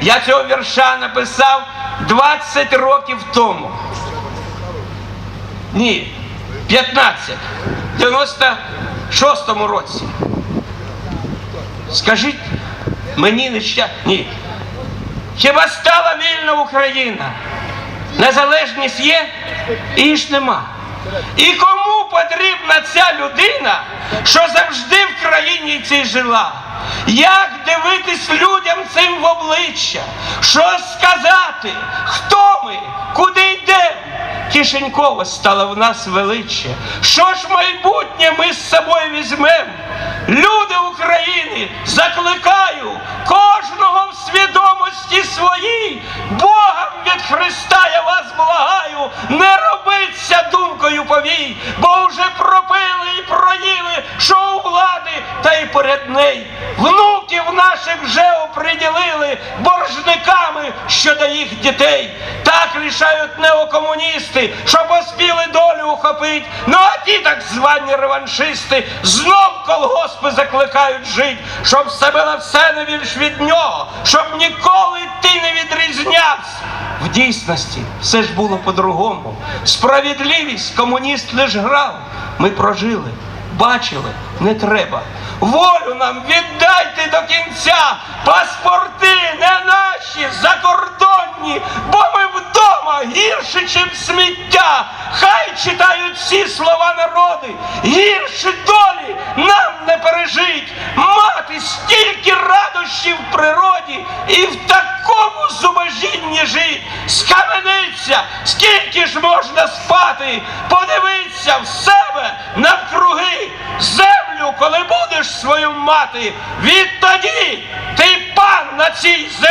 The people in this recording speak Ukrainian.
Я цього вірша написав 20 років тому. Ні, 15. В 96-му році. Скажіть мені неща... Ні. Хіба стала вільна Україна? Незалежність є і ж нема. І кому потрібна ця людина, що завжди в країні цій жила? Як дивитись людям цим в обличчя? Що сказати? Хто ми? Куди йдемо? Кишеньково стало в нас величчя. Що ж майбутнє ми з собою візьмемо? Люди України, закликаю кожного в свідомості своїй, Богом від Христа я вас благаю, не робиться думкою повій, бо вже пропили і проїли, що у влади, та й перед нею. Наших вже оприділили боржниками щодо їх дітей. Так рішають неокомуністи, що поспіли долю ухопить. Ну а ті так звані реваншисти знов колгоспи закликають жить, щоб себе на все не більш від нього, щоб ніколи ти не відрізнявся. В дійсності все ж було по-другому. Справедливість комуніст лиш грав. Ми прожили, бачили, не треба. Волю нам віддайте до кінця, паспорти не наші, закордонні, бо ми вдома гірше, чим сміття. Хай читають всі слова народи, гірше долі нам не пережить. Мати стільки радощів в природі і в такому зубожінні жить. Схамениться, скільки ж можна спати, подивися в себе землю, коли будеш свою мати. Відтоді ти пан на цій землі.